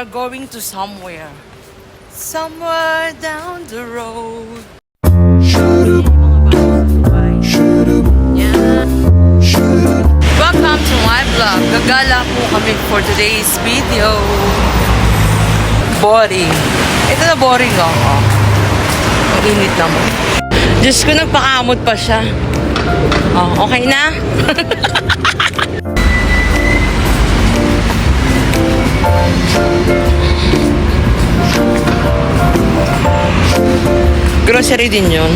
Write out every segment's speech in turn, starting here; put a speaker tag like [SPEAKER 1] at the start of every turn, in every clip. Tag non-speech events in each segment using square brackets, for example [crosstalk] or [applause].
[SPEAKER 1] are going to somewhere. Somewhere down the road. Welcome to my vlog. Gagala po kami for today's video. Boring. Ito na boring ako. Ang init naman. Diyos ko, nagpakamot pa siya. Oh, okay na? [laughs] Grocery din yun.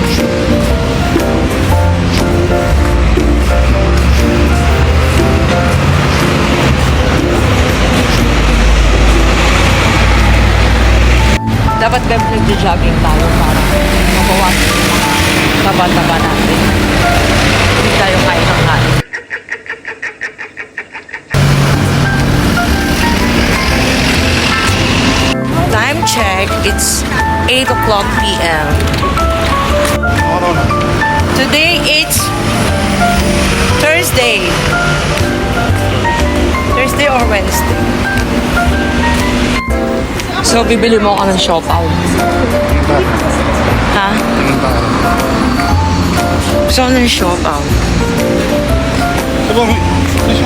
[SPEAKER 1] Dapat gabi nagja-jogging tayo para mabawasan yung mga taba-taba natin. Check, it's 8 o'clock p.m. Today it's Thursday. Thursday or Wednesday. So, bibili mo ako ng siopaw. Ha? Gusto ko ng siopaw.
[SPEAKER 2] Diba, may, may?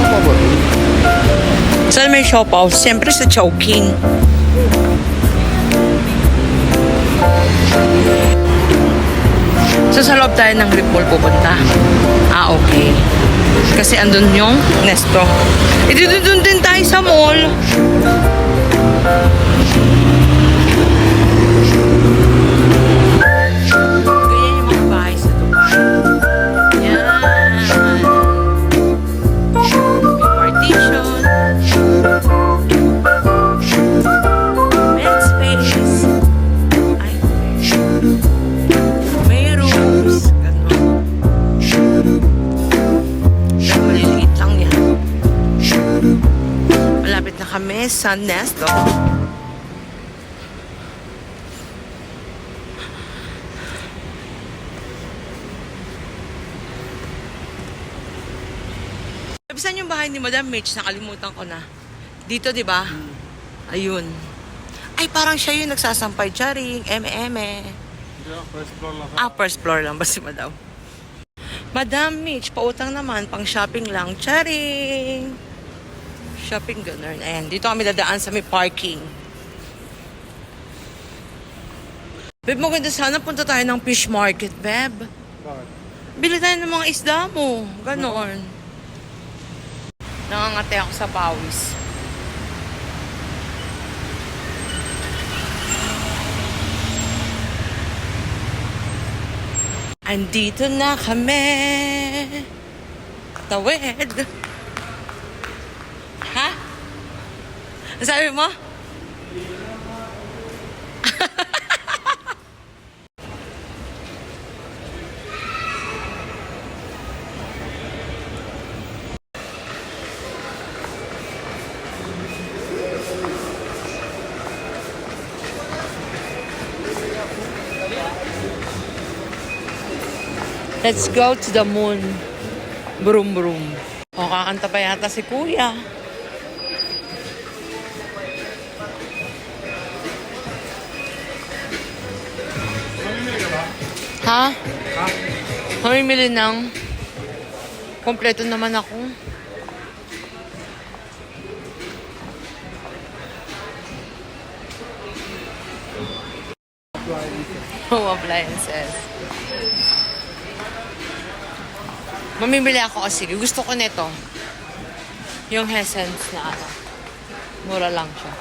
[SPEAKER 1] Saan may siopaw? Siyempre sa Chowking. So, sa loob tayo ng Grip Mall pupunta. Ah, okay. Kasi andun yung Nesto. E, di dun din tayo sa mall. Kami sa Nesto. Saan yung bahay ni Madam Mitch? Nakalimutan ko na. Dito, di ba? Ayun. Ay, parang siya yung nagsasampay. Charing, eme-eme.
[SPEAKER 2] Ako, first floor lang.
[SPEAKER 1] Ah, first floor lang ba si Madam? Madam Mitch, pautang naman, pang shopping lang. Charing! Shopping ganun. Ayan, dito kami dadaan sa may parking. Beb, maganda sana punta tayo ng fish market, Beb.
[SPEAKER 2] Bakit?
[SPEAKER 1] Bili tayo ng mga isda mo. Ganon. Nangangate ako sa pawis. Andito na kami. Tawid. Ha? Ano Sabi mo? Let's go to the moon. Brum brum. O, kakanta pa yata si kuya. Ha?
[SPEAKER 2] Ha?
[SPEAKER 1] Mamimili ng... Kompleto naman ako. Home appliances. Mamimili ako kasi gusto ko nito. Yung Hessence na ano. Mura lang siya.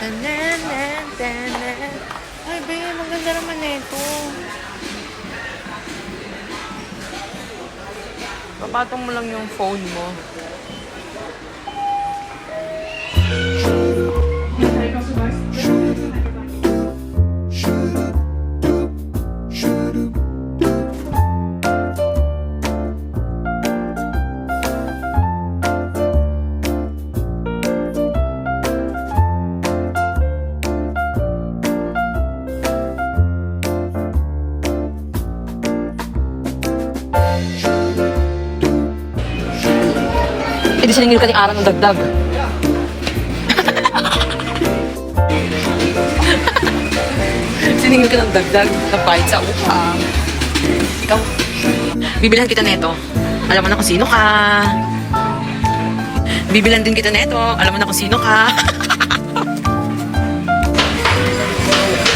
[SPEAKER 1] Tanan, tanan. Ay, babe, maganda naman nito. Papatong mo lang yung phone mo. Siningil ka ni Ara ng dagdag. siningil ka ng dagdag na bayad sa utang. Ikaw, bibilhan kita neto. Alam mo na kung sino ka. Bibilan din kita neto. Alam mo na kung sino ka. [laughs]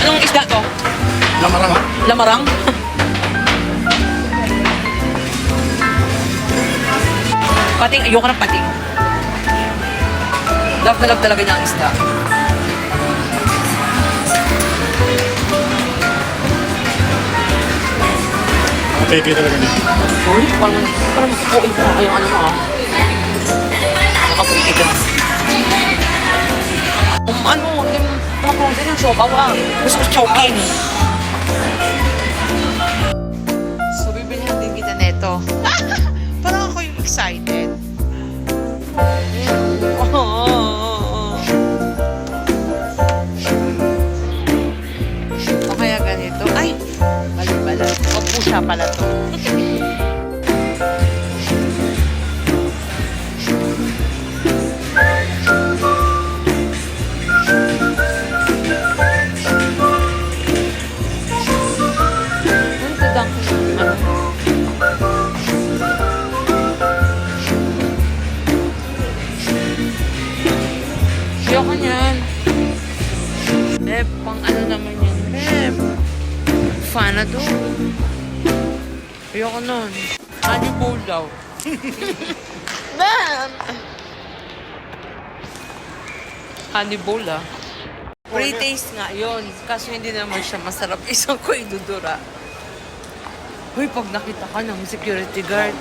[SPEAKER 1] Anong isda to?
[SPEAKER 2] Lamarang?
[SPEAKER 1] Lamarang? Pating, ayoko ng pating. Love na love talaga niya ang isda.
[SPEAKER 2] Pepe talaga niya.
[SPEAKER 1] Uy, parang, parang makapuin ka. Ay, yung ano mo ah. Makapuin ka. Um, ano, yung tapos din yung siopaw ah. Gusto ko choking. So, bibilihan din kita neto. [laughs] parang ako yung excited. Pusa pala to. Ayoko niyan. Beb, pang ano naman yan, Beb? Fana to. Ayoko nun. Honey bowl daw. [laughs] Beb! Honey bowl ah. Pre-taste nga yun. Kaso hindi naman siya masarap. [laughs] Isang ko idudura. Hoy, pag nakita ka ng security guard.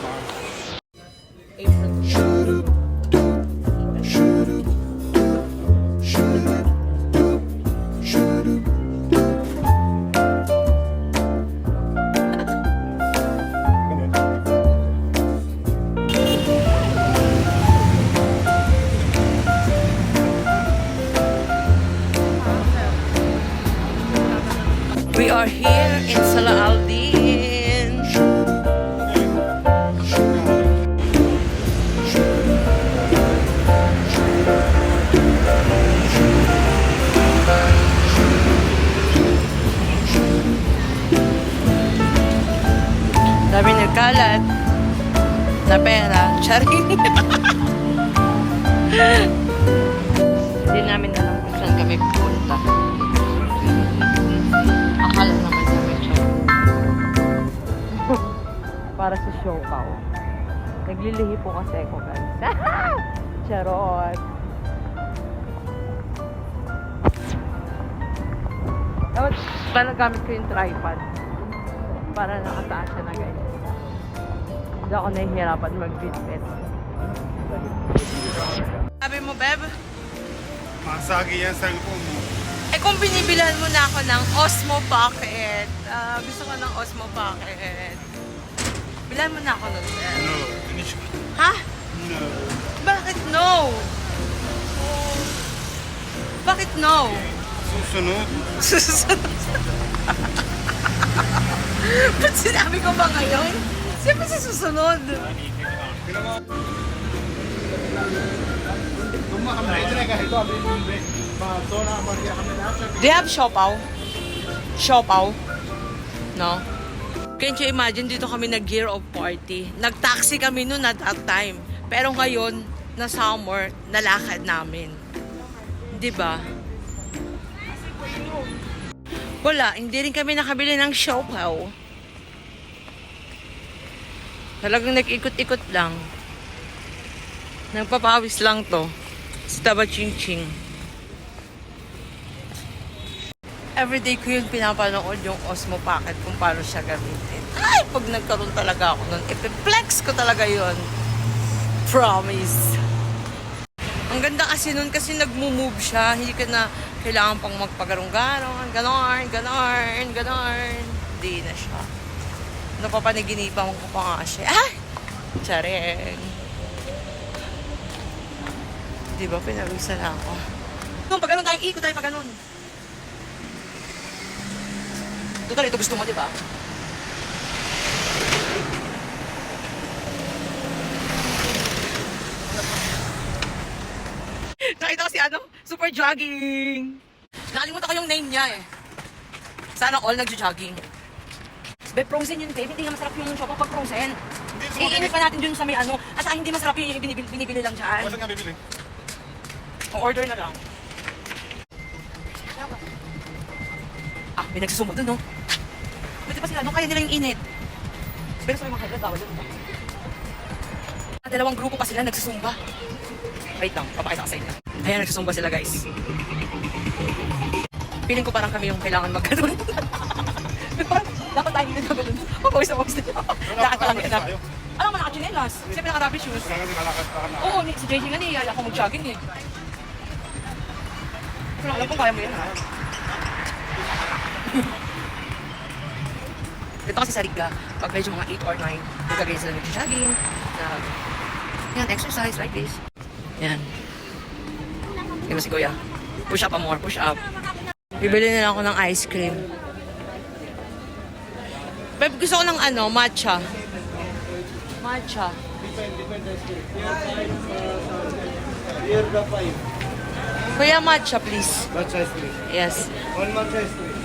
[SPEAKER 1] Pera. Charing. Hindi namin alam kung saan kami pupunta. Akala naman namin siya. [laughs] Para sa show cow. Naglilihi po kasi ako guys. [laughs] Charot. Dapat para gamit ko yung tripod. Para nakataas siya na guys. Hindi ako nahihirapan mag-fitbit. Sabi mo, Beb?
[SPEAKER 2] Masagi yan sa cellphone mo.
[SPEAKER 1] Eh kung binibilan mo na ako ng Osmo Pocket, ah, gusto ko ng Osmo Pocket. Bilan mo na ako nun, Beb.
[SPEAKER 2] No. Finish.
[SPEAKER 1] Ha?
[SPEAKER 2] No.
[SPEAKER 1] Bakit no? Bakit no?
[SPEAKER 2] Susunod.
[SPEAKER 1] Susunod. [laughs] Ba't sinabi ko ba ngayon? Siyempre sa susunod. You have siopaw? Siopaw? No? Can't you imagine dito kami nag-year of party? Nag-taxi kami noon at that time. Pero ngayon, na summer, nalakad namin. Di ba? Wala, hindi rin kami nakabili ng siopaw. Talagang nag-ikot-ikot lang. Nagpapawis lang to. Sa taba ching-ching. Everyday ko yun pinapanood yung Osmo Pocket kung paano siya gamitin. Ay, pag nagkaroon talaga ako nun, ipiplex ko talaga yun. Promise. Ang ganda kasi nun kasi nagmo-move siya. Hindi ka na kailangan pang magpagarong-garong. Ganon, ganon, ganon. Hindi na siya. Napapanaginipan ko pa nga siya. Ay! Tsareng. Di ba, pinawisan na ako. Kung pag ganun tayo, ikot tayo pag ganun. Total, ito gusto mo, di ba? Super jogging! Nakalimutan ko yung name niya eh. Sana all nagjo-jogging. Be, frozen yun, babe. Hindi nga masarap yung choco pag frozen. Iinit pa natin dun sa may ano. At saka hindi masarap yung binibili, binibili lang dyan.
[SPEAKER 2] Saan nga bibili?
[SPEAKER 1] O order na lang. Ah, may nagsusumba dun, no? Buti pa sila, no? Kaya nila yung init. Pero sa mga kailan, bawal yun. Ah, Dalawang grupo pa sila nagsusumba. Wait lang, papakita ko sa inyo. Ayan, nagsusumba sila, guys. Feeling ko parang kami yung kailangan magkaroon. [laughs] parang dapat tayo hindi [laughs] [laughs] na ganun. Pupawis na pawis na. Lakad pa lang yan.
[SPEAKER 2] tayo.
[SPEAKER 1] Alam mo, naka-chinelas. Siyempre naka-rubber shoes.
[SPEAKER 2] Na.
[SPEAKER 1] Oo, ni- si JJ nga niyaya ako mag-jogging eh. Pero alam kong kaya mo yan ha. [laughs] Ito kasi sa Riga, pag medyo mga 8 or 9, nagagay sila nag-jogging. Na, yan, exercise like this. Yan. Yan si Kuya. Push up more, push up. Bibili na lang ako ng ice cream. Babe, gusto ko ng ano, matcha. Matcha.
[SPEAKER 3] Here the five.
[SPEAKER 1] Kuya, matcha please.
[SPEAKER 3] Size please?
[SPEAKER 1] Yes.
[SPEAKER 3] One size please.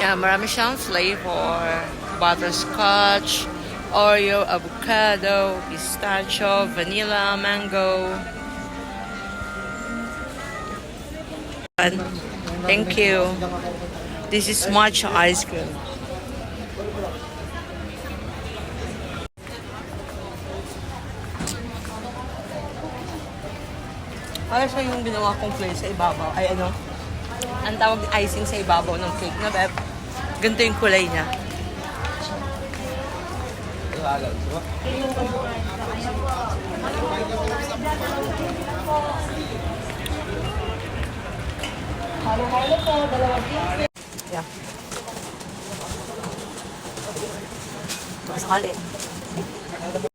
[SPEAKER 1] Yeah, marami siyang flavor. Butterscotch, Oreo, avocado, pistachio, vanilla, mango. Thank you. This is matcha ice cream. Para siya yung ginawa kong flare sa ibabaw. Ay ano? Ang tawag icing sa ibabaw ng cake na beb. Ganito yung kulay niya. Yeah. Baka sakali.